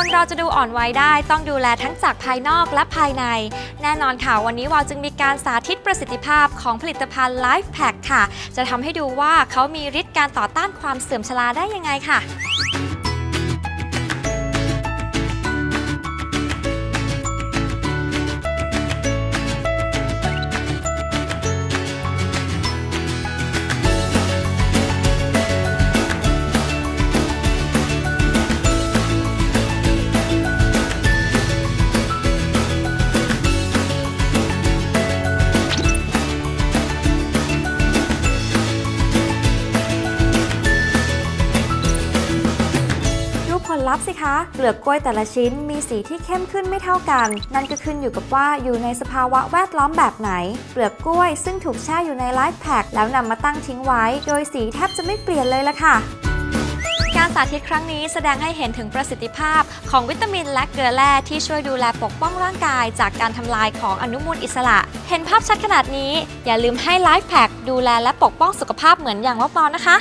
คนเราจะดูอ่อนวัยได้ต้องดูแลทั้งจากภายนอกและภายใน แน่นอนค่ะ วันนี้วาวจึงมีการสาธิตประสิทธิภาพของผลิตภัณฑ์ Life Pack ค่ะ จะทำให้ดูว่าเขามีฤทธิ์การต่อต้านความเสื่อมชราได้ยังไงค่ะ ลลัพธ์สิคะ เปลือกกล้วยแต่ละชิ้นมีสีที่เข้มขึ้นไม่เท่ากัน นั่นก็ขึ้นอยู่กับว่าอยู่ในสภาวะแวดล้อมแบบไหน เปลือกกล้วยซึ่งถูกแช่อยู่ในไลฟ์แพคแล้วนำมาตั้งทิ้งไว้ โดยสีแทบจะไม่เปลี่ยนเลยละค่ะการสาธิตครั้งนี้แสดงให้เห็นถึงประสิทธิภาพของวิตามินและเกลือแร่ที่ช่วยดูแลปกป้องร่างกาย จากการทำลายของอนุมูลอิสระ เห็นภาพชัดขนาดนี้ อย่าลืมให้ไลฟ์แพคดูแลและปกป้องสุขภาพเหมือนอย่างวอปอนะคะ